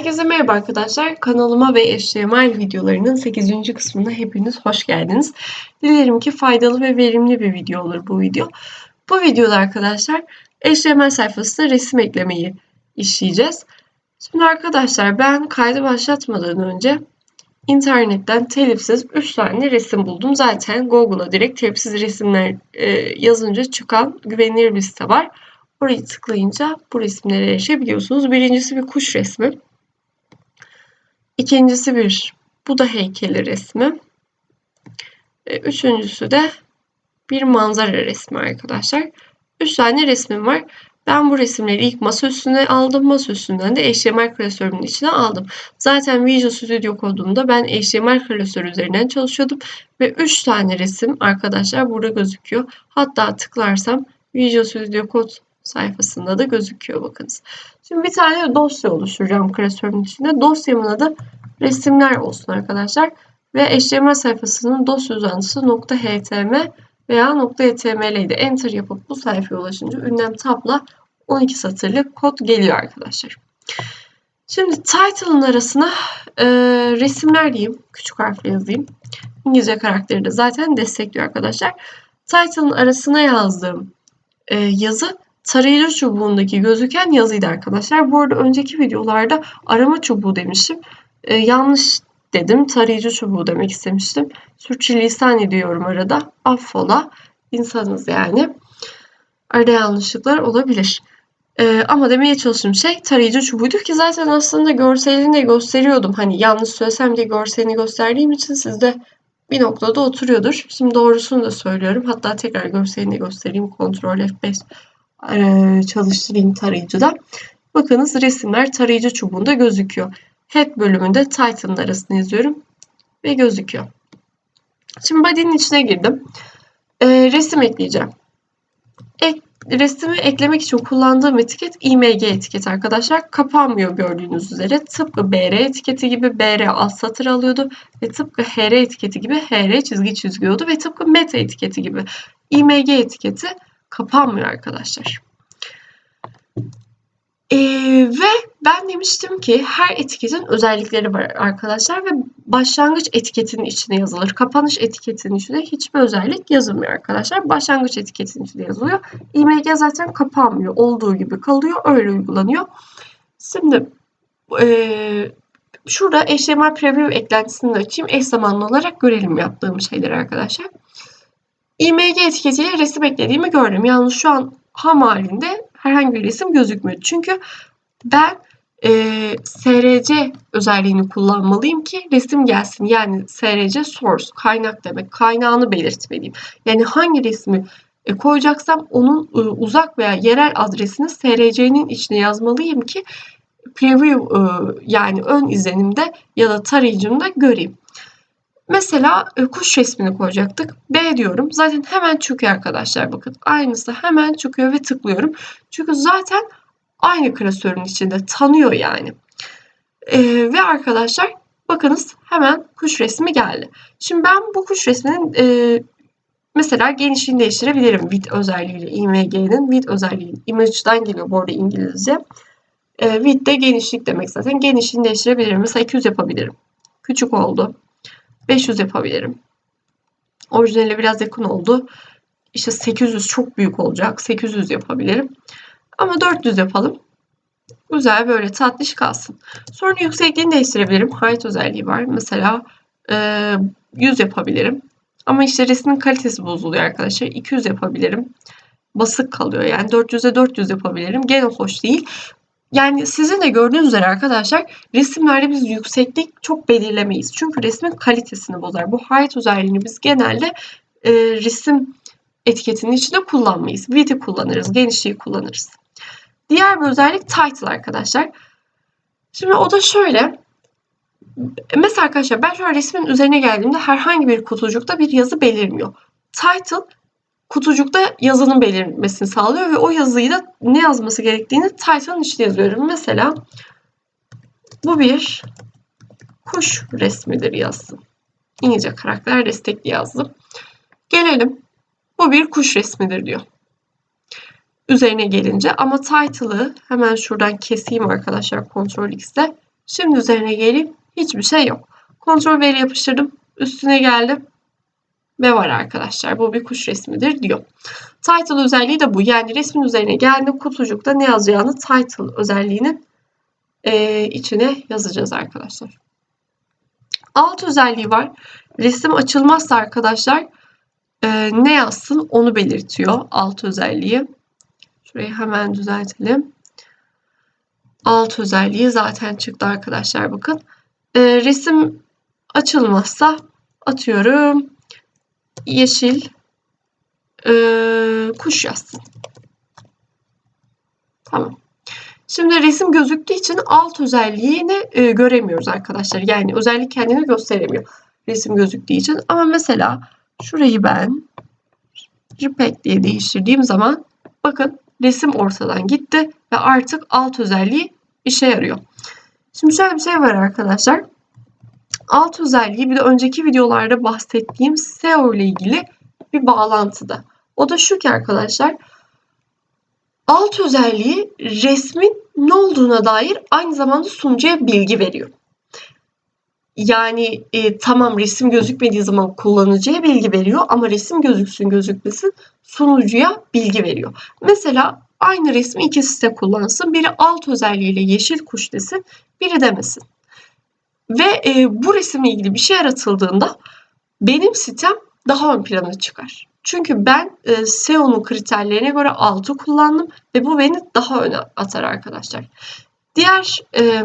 Herkese merhaba arkadaşlar. Kanalıma ve HTML videolarının 8. kısmına hepiniz hoş geldiniz. Dilerim ki faydalı ve verimli bir video olur bu video. Bu videoda arkadaşlar HTML sayfasına resim eklemeyi işleyeceğiz. Şimdi arkadaşlar ben kaydı başlatmadan önce internetten telifsiz 3 tane resim buldum. Zaten Google'a direkt telifsiz resimler e, yazınca çıkan güvenilir bir site var. Orayı tıklayınca bu resimlere erişebiliyorsunuz. Birincisi bir kuş resmi. İkincisi bir Buda heykeli resmi. Üçüncüsü de bir manzara resmi arkadaşlar. Üç tane resmim var. Ben bu resimleri ilk masa üstüne aldım. Masa üstünden de HTML klasörünün içine aldım. Zaten Visual Studio kodumda ben HTML klasörü üzerinden çalışıyordum. Ve 3 tane resim arkadaşlar burada gözüküyor. Hatta tıklarsam Visual Studio kod sayfasında da gözüküyor bakınız. Şimdi bir tane dosya oluşturacağım klasörün içinde. Dosyamın adı resimler olsun arkadaşlar. Ve HTML sayfasının dosya uzantısı .htm veya .html ile enter yapıp bu sayfaya ulaşınca ünlem tabla 12 satırlık kod geliyor arkadaşlar. Şimdi title'ın arasına e, resimler diyeyim. Küçük harfle yazayım. İngilizce karakteri de zaten destekliyor arkadaşlar. Title'ın arasına yazdığım e, yazı tarayıcı çubuğundaki gözüken yazıydı arkadaşlar. Bu arada önceki videolarda arama çubuğu demişim. Ee, yanlış dedim. Tarayıcı çubuğu demek istemiştim. Sürçülisan ediyorum arada. Affola. İnsanız yani. Arada yanlışlıklar olabilir. Ee, ama demeye çalıştığım şey tarayıcı çubuğuydu ki zaten aslında görselini de gösteriyordum. Hani yanlış söylesem diye görselini gösterdiğim için sizde bir noktada oturuyordur. Şimdi doğrusunu da söylüyorum. Hatta tekrar görselini göstereyim. Ctrl F5 e, çalıştırayım tarayıcıda. Bakınız resimler tarayıcı çubuğunda gözüküyor. Head bölümünde Titan'ın arasını yazıyorum ve gözüküyor. Şimdi body'nin içine girdim. E, resim ekleyeceğim. Ek, resmi eklemek için kullandığım etiket img etiket arkadaşlar. Kapanmıyor gördüğünüz üzere. Tıpkı br etiketi gibi br alt satır alıyordu ve tıpkı hr etiketi gibi hr çizgi çiziyordu ve tıpkı meta etiketi gibi img etiketi kapanmıyor arkadaşlar. Ee, ve ben demiştim ki her etiketin özellikleri var arkadaşlar ve başlangıç etiketinin içine yazılır. Kapanış etiketinin içine hiçbir özellik yazılmıyor arkadaşlar. Başlangıç etiketinin içine yazılıyor. IMG zaten kapanmıyor. Olduğu gibi kalıyor. Öyle uygulanıyor. Şimdi e, şurada HTML Preview eklentisini açayım. Eş zamanlı olarak görelim yaptığım şeyleri arkadaşlar. IMG etiketiyle resim eklediğimi gördüm. Yalnız şu an ham halinde herhangi bir resim gözükmüyor. Çünkü ben e, SRC özelliğini kullanmalıyım ki resim gelsin. Yani SRC source, kaynak demek. Kaynağını belirtmeliyim. Yani hangi resmi e, koyacaksam onun e, uzak veya yerel adresini SRC'nin içine yazmalıyım ki preview e, yani ön izlenimde ya da tarayıcımda göreyim. Mesela e, kuş resmini koyacaktık. B diyorum. Zaten hemen çıkıyor arkadaşlar bakın. Aynısı hemen çıkıyor ve tıklıyorum. Çünkü zaten aynı klasörün içinde tanıyor yani. Ee, ve arkadaşlar bakınız hemen kuş resmi geldi. Şimdi ben bu kuş resminin e, mesela genişliğini değiştirebilirim. Width özelliğiyle IMG'nin width özelliği image'dan geliyor bu arada İngilizce. E, width de genişlik demek zaten. Genişliğini değiştirebilirim. Mesela 200 yapabilirim. Küçük oldu. 500 yapabilirim. Orijinali biraz yakın oldu. İşte 800 çok büyük olacak. 800 yapabilirim. Ama 400 yapalım. Güzel böyle tatlış kalsın. Sonra yüksekliğini değiştirebilirim. Height özelliği var. Mesela e, 100 yapabilirim. Ama işte resmin kalitesi bozuluyor arkadaşlar. 200 yapabilirim. Basık kalıyor. Yani 400'e 400 yapabilirim. Gene hoş değil. Yani sizin de gördüğünüz üzere arkadaşlar resimlerde biz yükseklik çok belirlemeyiz. Çünkü resmin kalitesini bozar. Bu height özelliğini biz genelde e, resim etiketinin içinde kullanmayız. Width'i kullanırız, genişliği kullanırız. Diğer bir özellik title arkadaşlar. Şimdi o da şöyle. Mesela arkadaşlar ben şu resmin üzerine geldiğimde herhangi bir kutucukta bir yazı belirmiyor. Title kutucukta yazının belirmesini sağlıyor ve o yazıyı da ne yazması gerektiğini title'ın içine yazıyorum. Mesela bu bir kuş resmidir yazsın. İngilizce karakter destekli yazdım. Gelelim. Bu bir kuş resmidir diyor. Üzerine gelince ama title'ı hemen şuradan keseyim arkadaşlar Ctrl X'de Şimdi üzerine geleyim. Hiçbir şey yok. Kontrol veri yapıştırdım. Üstüne geldim. Ve var arkadaşlar. Bu bir kuş resmidir diyor. Title özelliği de bu. Yani resmin üzerine geldim. Kutucukta ne yazacağını title özelliğinin e, içine yazacağız arkadaşlar. Alt özelliği var. Resim açılmazsa arkadaşlar e, ne yazsın onu belirtiyor alt özelliği. Şurayı hemen düzeltelim. Alt özelliği zaten çıktı arkadaşlar bakın. E, resim açılmazsa atıyorum yeşil e, kuş yazsın. Tamam. Şimdi resim gözüktüğü için alt özelliğini e, göremiyoruz arkadaşlar. Yani özellik kendini gösteremiyor resim gözüktüğü için. Ama mesela şurayı ben JPEG diye değiştirdiğim zaman bakın resim ortadan gitti ve artık alt özelliği işe yarıyor. Şimdi şöyle bir şey var arkadaşlar. Alt özelliği bir de önceki videolarda bahsettiğim SEO ile ilgili bir bağlantıda. O da şu ki arkadaşlar alt özelliği resmin ne olduğuna dair aynı zamanda sunucuya bilgi veriyor. Yani e, tamam resim gözükmediği zaman kullanıcıya bilgi veriyor ama resim gözüksün gözükmesin sunucuya bilgi veriyor. Mesela aynı resmi iki site kullansın. Biri alt özelliğiyle yeşil kuş desin, biri demesin. Ve e, bu resimle ilgili bir şey yaratıldığında benim sitem daha ön plana çıkar. Çünkü ben e, SEO'nun kriterlerine göre altı kullandım ve bu beni daha öne atar arkadaşlar. Diğer e,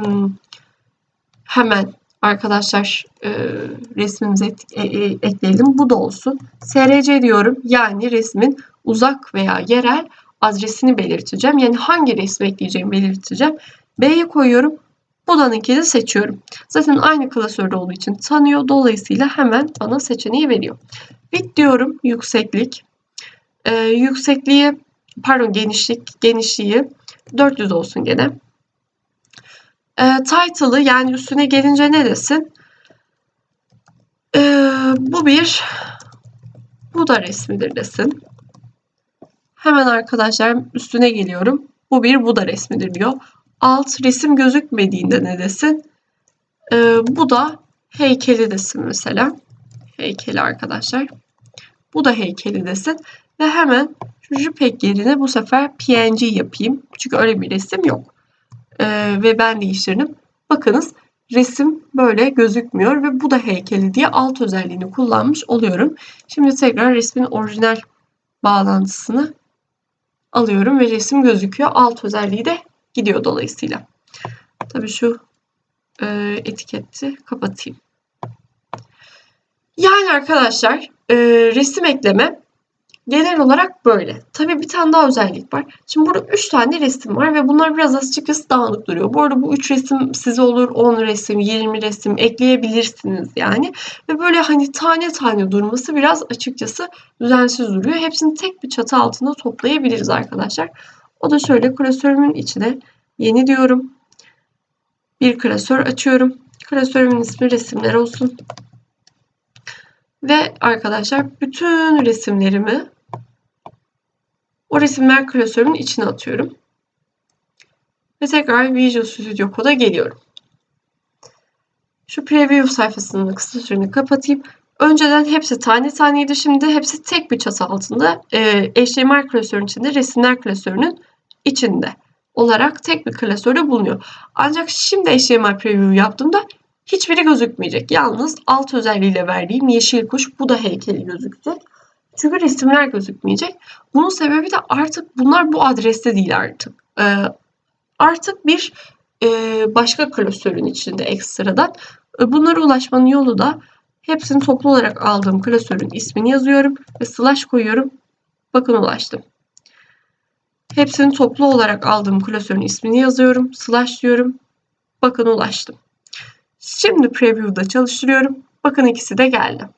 hemen arkadaşlar e, resmimize et, e, e, ekleyelim. Bu da olsun. SRC diyorum. Yani resmin uzak veya yerel adresini belirteceğim. Yani hangi resmi ekleyeceğimi belirteceğim. B'ye koyuyorum. Budan'ınkini seçiyorum. Zaten aynı klasörde olduğu için tanıyor. Dolayısıyla hemen bana seçeneği veriyor. Bit diyorum yükseklik. Ee, yüksekliği pardon genişlik genişliği 400 olsun gene. Ee, title'ı yani üstüne gelince ne desin? Ee, bu bir bu da resmidir desin. Hemen arkadaşlar üstüne geliyorum. Bu bir bu da resmidir diyor. Alt resim gözükmediğinde ne desin? Ee, bu da heykeli desin mesela. Heykeli arkadaşlar. Bu da heykeli desin. Ve hemen şu JPEG yerine bu sefer PNG yapayım. Çünkü öyle bir resim yok. Ee, ve ben değiştirdim. Bakınız resim böyle gözükmüyor ve bu da heykeli diye alt özelliğini kullanmış oluyorum. Şimdi tekrar resmin orijinal bağlantısını alıyorum ve resim gözüküyor. Alt özelliği de gidiyor dolayısıyla. Tabii şu e, etiketi kapatayım. Yani arkadaşlar e, resim ekleme genel olarak böyle. Tabii bir tane daha özellik var. Şimdi burada 3 tane resim var ve bunlar biraz açıkçası dağınık duruyor. Bu arada bu 3 resim size olur 10 resim, 20 resim ekleyebilirsiniz yani. Ve böyle hani tane tane durması biraz açıkçası düzensiz duruyor. Hepsini tek bir çatı altında toplayabiliriz arkadaşlar. O da şöyle klasörümün içine yeni diyorum. Bir klasör açıyorum. Klasörümün ismi resimler olsun. Ve arkadaşlar bütün resimlerimi o resimler klasörümün içine atıyorum. Ve tekrar Visual Studio Code'a geliyorum. Şu preview sayfasının kısa süreni kapatayım. Önceden hepsi tane taneydi. Şimdi hepsi tek bir çatı altında. E, HTML klasörünün içinde, resimler klasörünün içinde olarak tek bir klasörde bulunuyor. Ancak şimdi HTML preview yaptığımda hiçbiri gözükmeyecek. Yalnız alt özelliğiyle verdiğim yeşil kuş bu da heykeli gözükecek. Çünkü resimler gözükmeyecek. Bunun sebebi de artık bunlar bu adreste değil artık. Ee, artık bir e, başka klasörün içinde ekstradan. E, bunlara ulaşmanın yolu da hepsini toplu olarak aldığım klasörün ismini yazıyorum ve slash koyuyorum. Bakın ulaştım. Hepsini toplu olarak aldığım klasörün ismini yazıyorum. Slash diyorum. Bakın ulaştım. Şimdi preview'da çalıştırıyorum. Bakın ikisi de geldi.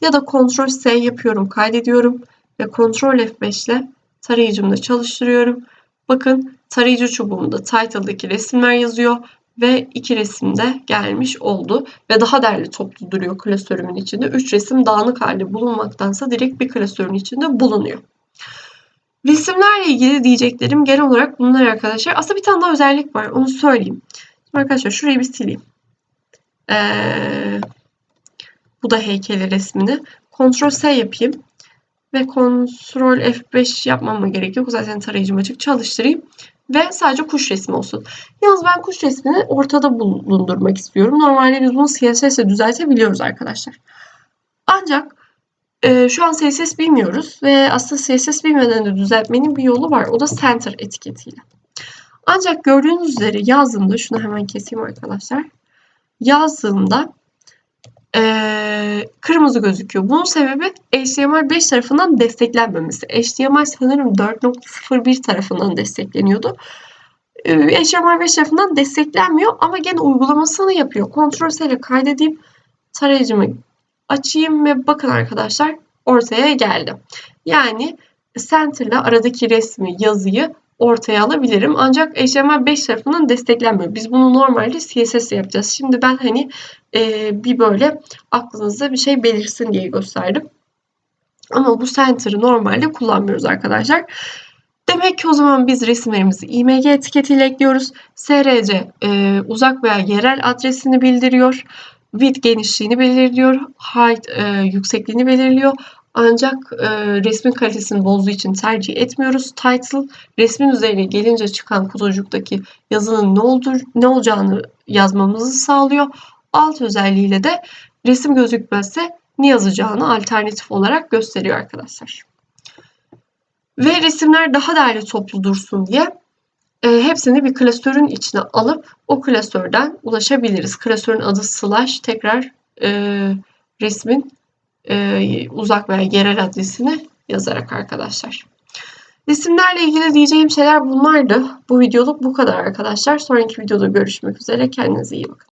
Ya da Ctrl S yapıyorum, kaydediyorum ve Ctrl F5 ile tarayıcımda çalıştırıyorum. Bakın tarayıcı çubuğumda title'daki resimler yazıyor ve iki resim de gelmiş oldu. Ve daha değerli toplu duruyor klasörümün içinde. Üç resim dağınık halde bulunmaktansa direkt bir klasörün içinde bulunuyor. Resimlerle ilgili diyeceklerim genel olarak bunlar arkadaşlar. Aslında bir tane daha özellik var onu söyleyeyim. Şimdi arkadaşlar şurayı bir sileyim. Ee, bu da heykeli resmini. Ctrl S yapayım. Ve Ctrl F5 yapmama gerek yok. Zaten tarayıcım açık. Çalıştırayım. Ve sadece kuş resmi olsun. Yalnız ben kuş resmini ortada bulundurmak istiyorum. Normalde biz bunu CSS düzeltebiliyoruz arkadaşlar. Ancak e, şu an CSS bilmiyoruz. Ve aslında CSS bilmeden de düzeltmenin bir yolu var. O da center etiketiyle. Ancak gördüğünüz üzere yazdığımda, şunu hemen keseyim arkadaşlar. Yazdığımda e, kırmızı gözüküyor. Bunun sebebi HTML5 tarafından desteklenmemesi. HTML sanırım 4.01 tarafından destekleniyordu. E, HTML5 tarafından desteklenmiyor ama gene uygulamasını yapıyor. Ctrl S ile kaydedeyim. Tarayıcımı açayım ve bakın arkadaşlar ortaya geldi. Yani Center ile aradaki resmi, yazıyı ortaya alabilirim. Ancak HTML5 tarafından desteklenmiyor. Biz bunu normalde CSS yapacağız. Şimdi ben hani e, bir böyle aklınızda bir şey belirsin diye gösterdim. Ama bu center'ı normalde kullanmıyoruz arkadaşlar. Demek ki o zaman biz resimlerimizi img etiketiyle ekliyoruz. src e, uzak veya yerel adresini bildiriyor. Width genişliğini belirliyor. Height e, yüksekliğini belirliyor. Ancak e, resmin kalitesini bozduğu için tercih etmiyoruz. Title resmin üzerine gelince çıkan kutucuktaki yazının ne olur ne olacağını yazmamızı sağlıyor. Alt özelliğiyle de resim gözükmezse ne yazacağını alternatif olarak gösteriyor arkadaşlar. Ve resimler daha değerli toplu dursun diye e, hepsini bir klasörün içine alıp o klasörden ulaşabiliriz. Klasörün adı slash tekrar e, resmin e, uzak veya yerel adresini yazarak arkadaşlar. Resimlerle ilgili diyeceğim şeyler bunlardı. Bu videoluk bu kadar arkadaşlar. Sonraki videoda görüşmek üzere. Kendinize iyi bakın.